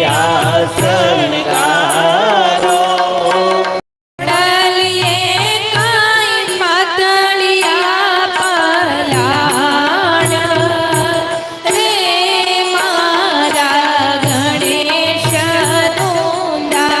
યા શણગારો ડાલીએ કાંઈ પાતળિયા પલાણ રે મારા ગણેશ તુંદાળા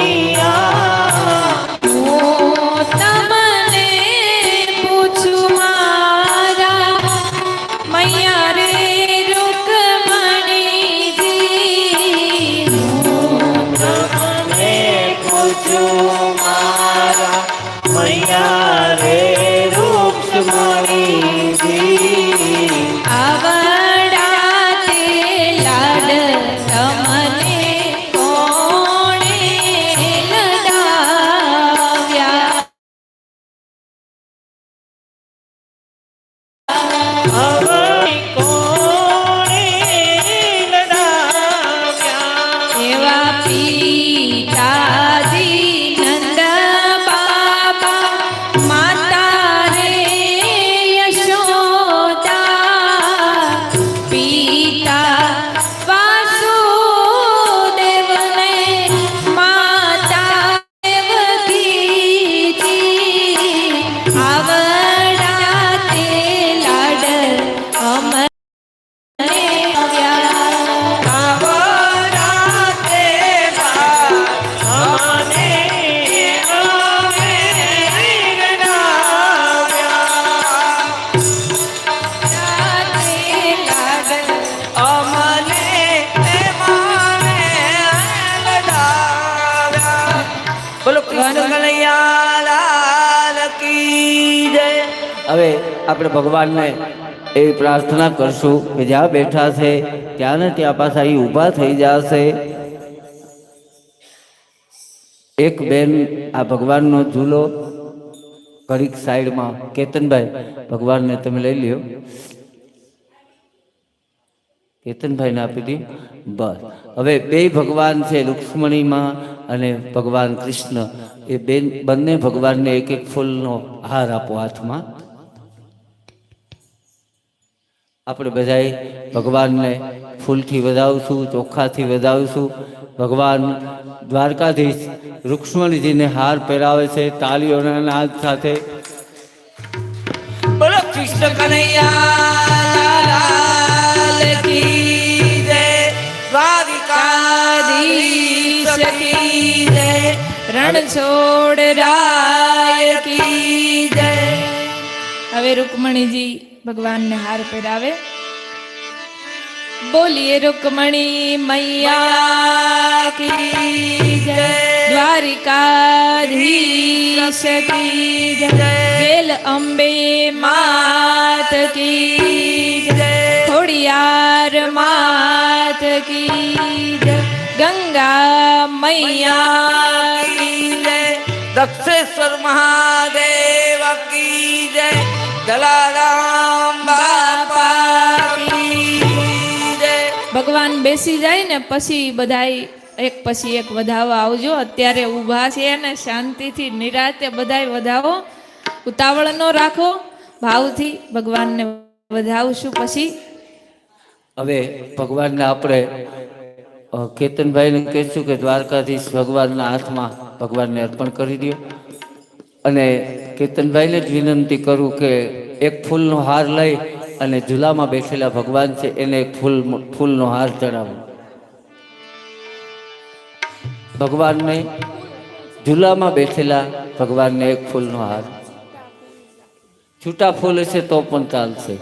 કનૈયા હવે આપણે ભગવાનને એવી પ્રાર્થના કરશું કે જ્યાં બેઠા છે, ત્યાં ને ત્યાં પાછા એ ઊભા થઈ જશે. એક બેન આ ભગવાનનો ઝૂલો ઘડીક સાઈડમાં. કેતનભાઈ, ભગવાનને તમે લઈ લ્યો. કેતનભાઈને આપી દી. બસ. હવે બે ભગવાન છે રુક્ષ્મણીમાં અને ભગવાન કૃષ્ણ. એ બેન બંને ભગવાનને એક એક ફૂલનો હાર આપો હાથમાં. આપણે બધાએ ભગવાનને ફૂલથી વધાવશું ચોખ્ખાથી વધાવશું. ભગવાન દ્વારકાધીશ રુક્ષ્મણીજીને હાર પહેરાવે છે તાલીઓના નાદ સાથે. કી જય. હવે રૂકમણીજી ભગવાનને હાર પહેરાવે. બોલીએ, રૂકમણી મૈયા કી જય, દ્વારિકાધીશ કી જય, વેલ અંબે માત કી જય, ખોડિયાર માત કી જય, ગંગા મૈયા કી જય, દક્ષેશ્વર મહાદેવ કી જય ભગવાન બેસી જાય ને પછી બધાય એક પછી એક વધાવવા આવજો. અત્યારે ઊભા છે ને શાંતિથી નિરાતે બધાય વધાવો. ઉતાવળ ન રાખો. ભાવથી ભગવાનને વધાવશું પછી. હવે ભગવાનને આપણે કેતનભાઈને કહેશું કે દ્વારકાધીશ ભગવાનના હાથમાં ભગવાનને અર્પણ કરી દો અને કેતનભાઈને જ વિનંતી કરું કે એક ફૂલનો હાર લઈ અને ઝૂલામાં બેઠેલા ભગવાન છે, એને ફૂલ, ફૂલનો હાર ચડાવો. ભગવાનને ઝૂલામાં બેઠેલા ભગવાનને એક ફૂલનો હાર. છૂટા ફૂલ હશે તો પણ ચાલશે.